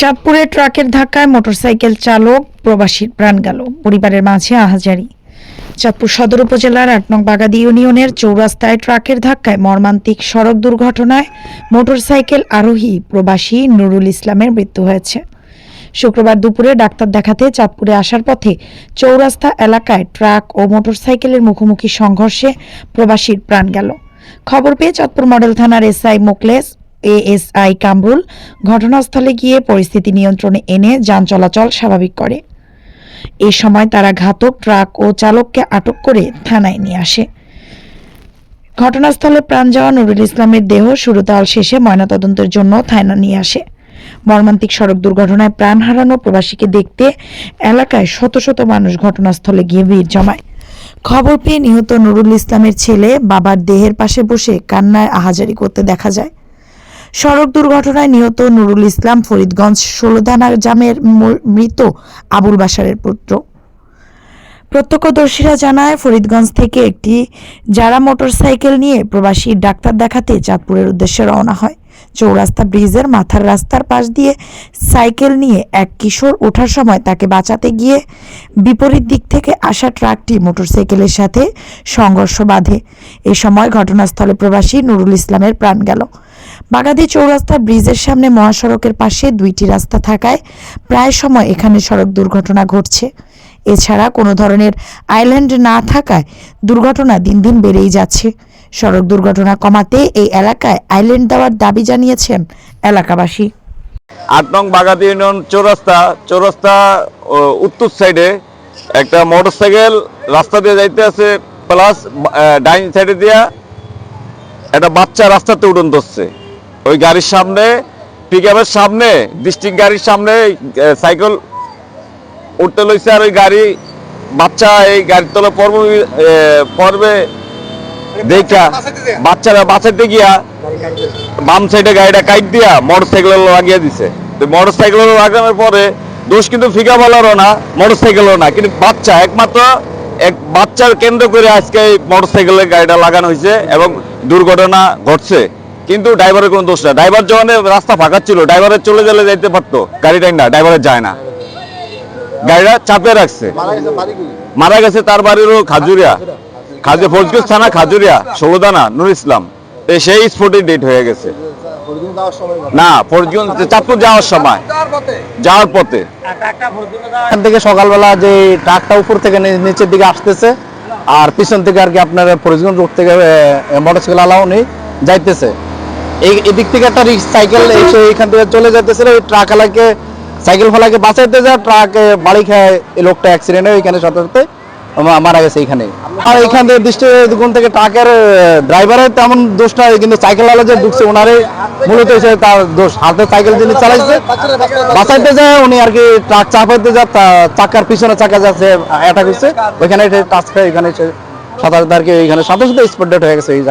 চাঁদপুরে ট্রাকের ধাক্কায় মোটরসাইকেল চালক প্রবাসীর প্রাণ গেল। পরিবারের মাঝে আহাজারি। চাঁদপুর সদর উপজেলার আট নং বাগাদি ইউনিয়নের চৌরাস্তায় ট্রাকের ধাক্কায় মর্মান্তিক সড়ক দুর্ঘটনায় মোটরসাইকেল আরোহী প্রবাসী নুরুল ইসলামের মৃত্যু হয়েছে। শুক্রবার দুপুরে ডাক্তার দেখাতে চাঁদপুরে আসার পথে চৌরাস্তা এলাকায় ট্রাক ও মোটরসাইকেলের মুখোমুখি সংঘর্ষে প্রবাসীর প্রাণ গেল। খবর পেয়ে চাঁদপুর মডেল থানার এসআই মোকলেস এএসআই কামরুল ঘটনাস্থলে গিয়ে পরিস্থিতি নিয়ন্ত্রণে এনে যান চলাচল স্বাভাবিক করে। এ সময় তারা ঘাতক, ট্রাক ও চালককে আটক করে থানায় নিয়ে আসে। ঘটনাস্থলে প্রাণ যাওয়া নুরুল ইসলামের দেহ সুরতাল শেষে ময়নাতদন্তের জন্য থানা নিয়ে আসে। মর্মান্তিক সড়ক দুর্ঘটনায় প্রাণ হারানো প্রবাসীকে দেখতে এলাকায় শত শত মানুষ ঘটনাস্থলে গিয়ে ভিড় জমায়। খবর পেয়ে নিহত নুরুল ইসলামের ছেলে বাবার দেহের পাশে বসে কান্নায় আহাজারি করতে দেখা যায়। সড়ক দুর্ঘটনায় নিহত নুরুল ইসলাম ফরিদগঞ্জ ষোলদানা জামের মৃত আবুল বাসারের পুত্র। প্রত্যক্ষদর্শীরা জানায়, ফরিদগঞ্জ থেকে একটি যারা মোটরসাইকেল নিয়ে প্রবাসী ডাক্তার দেখাতে চাঁদপুরের উদ্দেশ্যে রওনা হয়। চৌরাস্তা ব্রিজের মাথার রাস্তার পাশ দিয়ে সাইকেল নিয়ে এক কিশোর ওঠার সময় তাকে বাঁচাতে গিয়ে বিপরীত দিক থেকে আসা ট্রাকটি মোটরসাইকেলের সাথে সংঘর্ষ বাঁধে। এ সময় ঘটনাস্থলে প্রবাসী নুরুল ইসলামের প্রাণ গেল। বাগাদি চৌরাস্তা ব্রিজের সামনে মহাসড়কের পাশে দুইটি রাস্তা থাকায় প্রায় সময় এখানে সড়ক দুর্ঘটনা ঘটছে। এছাড়া কোনো ধরনের আইল্যান্ড না থাকায় দুর্ঘটনা দিন দিন বেড়েই যাচ্ছে। সড়ক দুর্ঘটনা কমাতে এই এলাকায় আইল্যান্ড দেওয়ার দাবি জানিয়েছেন এলাকাবাসী। আট নং বাগাতি ইউনিয়ন চৌরাস্তা চৌরাস্তা উত্তর সাইডে একটা মোটরসাইকেল রাস্তা দিয়ে যাইতে আছে, প্লাস ডাইন সাইডে দিয়া একটা বাচ্চা রাস্তাতে উঠন ধরছে ওই গাড়ির সামনে পিক সামনে ডিস্ট্রিক্ট গাড়ির সামনে সাইকেল উঠতে লইছে আর ওই গাড়ি বাচ্চা এই গাড়ির তলে পর্ব পর্বে দেখা। বাচ্চারা বাঁচাতে গিয়া বাম সাইডে গাড়িটা কাইট দিয়া মোটর সাইকেল লাগিয়ে দিছে। মোটর সাইকেল লাগানোর পরে দোষ কিন্তু ফিকা বলারও না মোটর সাইকেলও না। কিন্তু বাচ্চা একমাত্র এক বাচ্চার কেন্দ্র করে আজকে এই মোটর সাইকেলের গাড়িটা লাগানো হয়েছে এবং দুর্ঘটনা ঘটছে। কিন্তু ড্রাইভারের কোনো দোষ না ড্রাইভার যখন রাস্তা ফাঁকা ছিল ড্রাইভারের চলে গেলে যাইতে পারতো। গাড়িটাই না ড্রাইভারের যায় না। গাড়িটা চাপে রাখছে। মারা গেছে তার বাড়িরও খাজুরিয়া। খাজু ফৌজগঞ্জ থানা খাজুরিয়া ষোলোদানা নুর ইসলাম। সেই স্পটে ডেট হয়ে গেছে। না? ফৌজগঞ্জ চাঁদপুর যাওয়ার সময়। যাওয়ার পথে? এখান থেকে সকালবেলা যে ট্রাকটা উপর থেকে নিচের দিকে আসতেছে আর পিছন থেকে আর কি আপনার ফরিদগঞ্জ রোড থেকে মোটরসাইকেল আলাও নেই যাইতেছে। এই এদিক থেকে একটা রিক্স সাইকেল এসে এখান থেকে চলে যাইতেছিল ওই ট্রাক আলাকে সাইকেল ফেলাকে বাঁচাইতে যায় ট্রাক বাড়ি খায় এই লোকটা অ্যাক্সিডেন্ট হয়ে এখানে সাথে সাথে মারা গেছে এখানে। আর এখান থেকে দৃষ্টিকোণ থেকে ট্রাকের ড্রাইভারের তেমন দোষ নাই কিন্তু সাইকেল আলা যে ঢুকছে ওনারে মূলত হচ্ছে তার দোষ। হাতে সাইকেল যিনি চালাইছে বাঁচাইতে যায় উনি আর কি ট্রাক চাপাইতে তা- চাকার পিছনে চাকা যাচ্ছে অ্যাটাক হচ্ছে। ওইখানে টাচ খায় এখানে সাঁতার আর কি এখানে সাথে সাথে স্পট ডেট হয়ে গেছে এই।